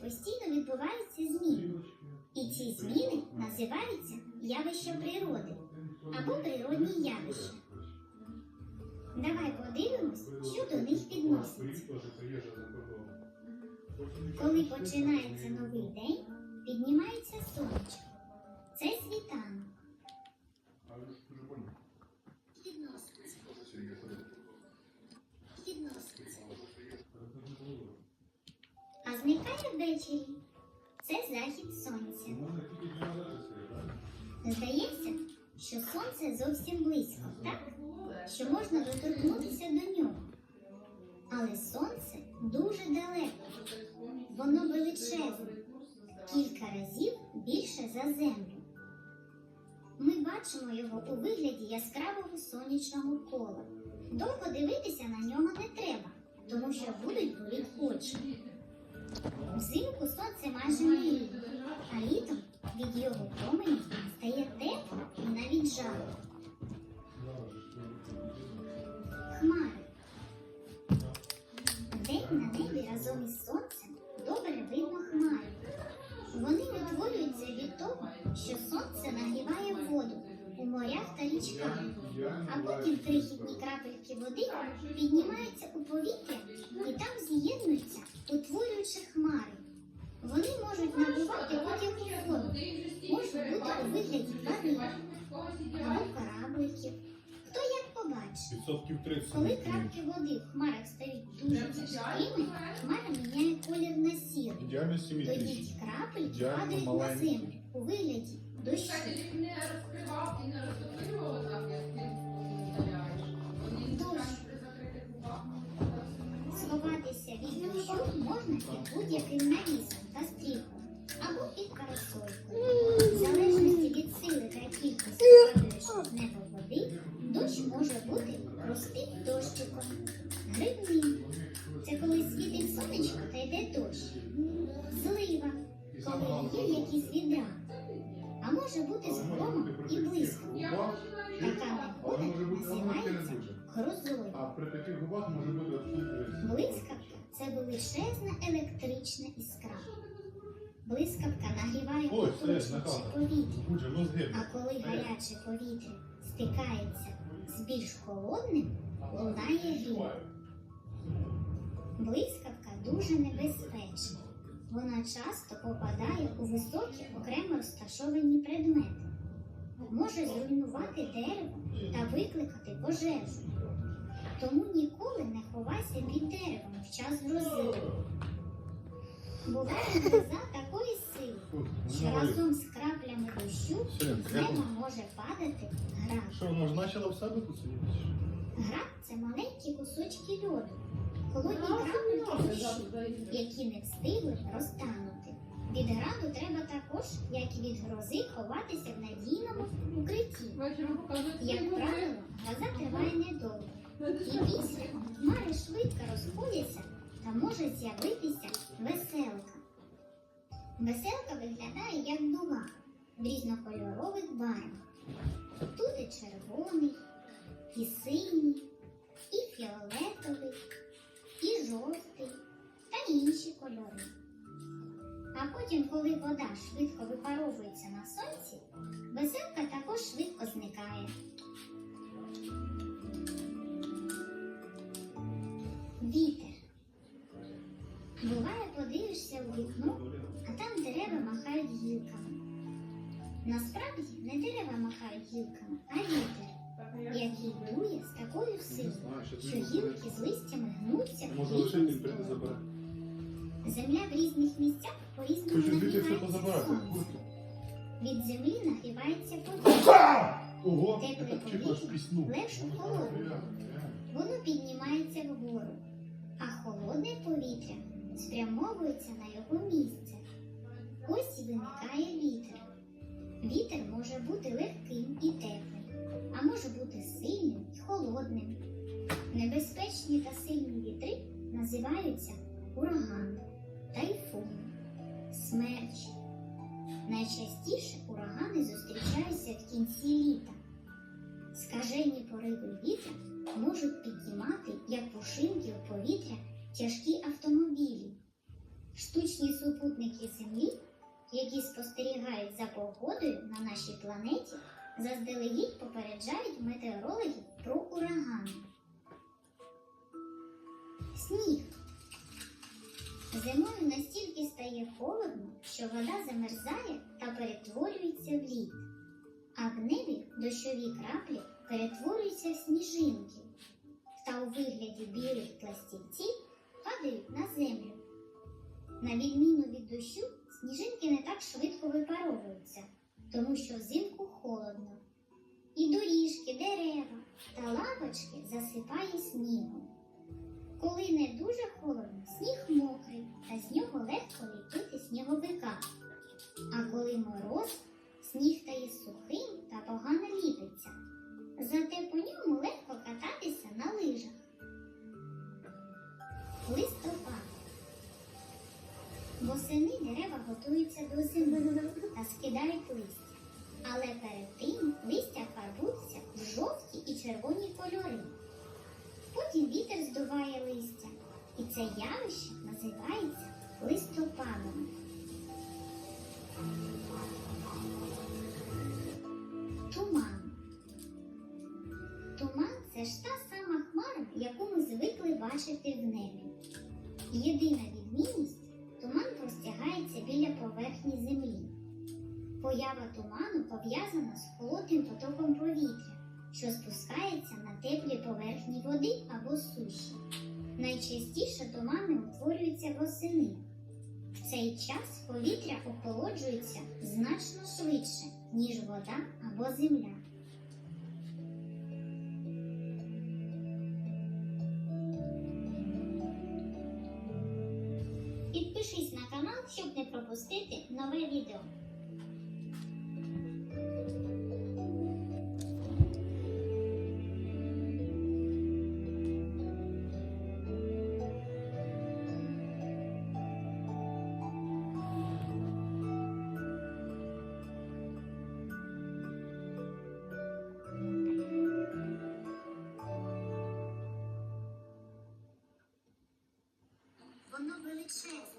постійно відбуваються зміни. І ці зміни називаються явища природи або природні явища. Давай подивимось, що до них відноситься. Коли починається новий день, піднімається сонечко. Це світанок. Відноситься. Відноситься. А зникає ввечері. Це захід сонця. Здається, що сонце зовсім близько, так? Що можна доторкнутися до нього. Але сонце дуже далеко. Воно величезне, кілька разів більше за землю. Ми бачимо його у вигляді яскравого сонячного кола. Довго дивитися на нього не треба, тому що будуть боліти очі. Взимку сонце майже не гріє, а літом від його променів стає тепло і навіть жарко. Хмари. Вдень на небі разом із сонцем добре видно хмари. Вони утворюються від того, що сонце нагріває воду у морях та річках, а потім крихітні крапельки води піднімаються у повітря і там з'єднуються, утворюючи хмари. Вони можуть набувати можуть бути у вигляді тварин або корабликів. Хто як побачить. Відсотків 30. Коли крапки води в хмарах стають дуже тяжкими, хмара міняє колір на сірий. Тоді ті крапельки падають на землю у вигляді дощу. Сховатися від дощу можна під будь-яким навісом та стріхом або. В залежності від сили та кількості падаючої з неба води, дощ може бути простим дощиком. Грибний це коли світить сонечко та йде дощ. Злива, коли є якісь відра. А може бути з громом і блиском. Така негода називається грозою. А при таких губах може бути відсутність. Блискавка це величезна електрична іскра. Блискавка нагріває Наталя. повітря. Мозги. А коли гаряче повітря стикається з більш холодним, лунає грім. Блискавка дуже небезпечна. Вона часто попадає у високі окремо розташовані предмети. Може зруйнувати дерево та викликати пожежу. Тому ніколи не ховайся під деревом в час грози. Буває такої сили, що разом з краплями дощу з неба може падати град. Що, ж почала в себе тут сидіти? Град це маленькі кусочки льоду, холодні крапельки дощу, які не встигли розтанути. Від граду треба також, як і від грози, ховатися в надійному укритті. Як правило, гроза триває недовго. І після хмари швидко розходяться та може з'явитися веселка. Веселка виглядає як дуга в різнокольорових барвах. Тут і червоний, і синій, і фіолетовий, і жовтий та інші кольори. А потім, коли вода швидко випаровується на сонці, веселка також швидко зникає. Буває, подивишся в вікно, а там дерева махають гілками. Насправді не дерева махають гілками, а вітер, який дує з такою силою, що гілки з листями гнуться в різні сторони. Земля в різних місцях по-різному нагрівається сонце. Від землі нагрівається повітря. Тепле повітря легше холодного. Воно піднімається вгору, а холодне повітря спрямовується на його місце. Ось виникає вітер. Вітер може бути легким і теплим, а може бути сильним і холодним. Небезпечні та сильні вітри називаються ураган, тайфун, смерч. Найчастіше урагани зустрічаються в кінці літа. Скажені пориви вітря можуть піднімати, планеті, заздалегідь попереджають метеорологів про урагани. Сніг. Зимою настільки стає холодно, що вода замерзає та перетворюється в лід, а в небі дощові краплі перетворюються в сніжинки та у вигляді білих пластівців падають на землю. На відміну від дощу, сніжинки не так швидко випаровуються, тому що взимку холодно. І доріжки, дерева та лавочки засипає снігом. Коли не дуже холодно, сніг мокрий, та з нього легко ліпити сніговика. А коли мороз, сніг стає сухим та погано ліпиться. Зате по ньому легко кататися на лижах. Листопад. Восени дерева готуються до зими та скидають листя. Але перед тим листя фарбуються в жовті і червоні кольори. Потім вітер здуває листя, і це явище називається листопадом. Туман. Туман це ж та сама хмара, яку ми звикли бачити в небі. Єдина відмінність туман простягається біля поверхні землі. Поява туману пов'язана з холодним потоком повітря, що спускається на теплі поверхні води або суші. Найчастіше тумани утворюються восени. В цей час повітря охолоджується значно швидше, ніж вода або земля. Підпишись на канал, щоб не пропустити нове відео. two.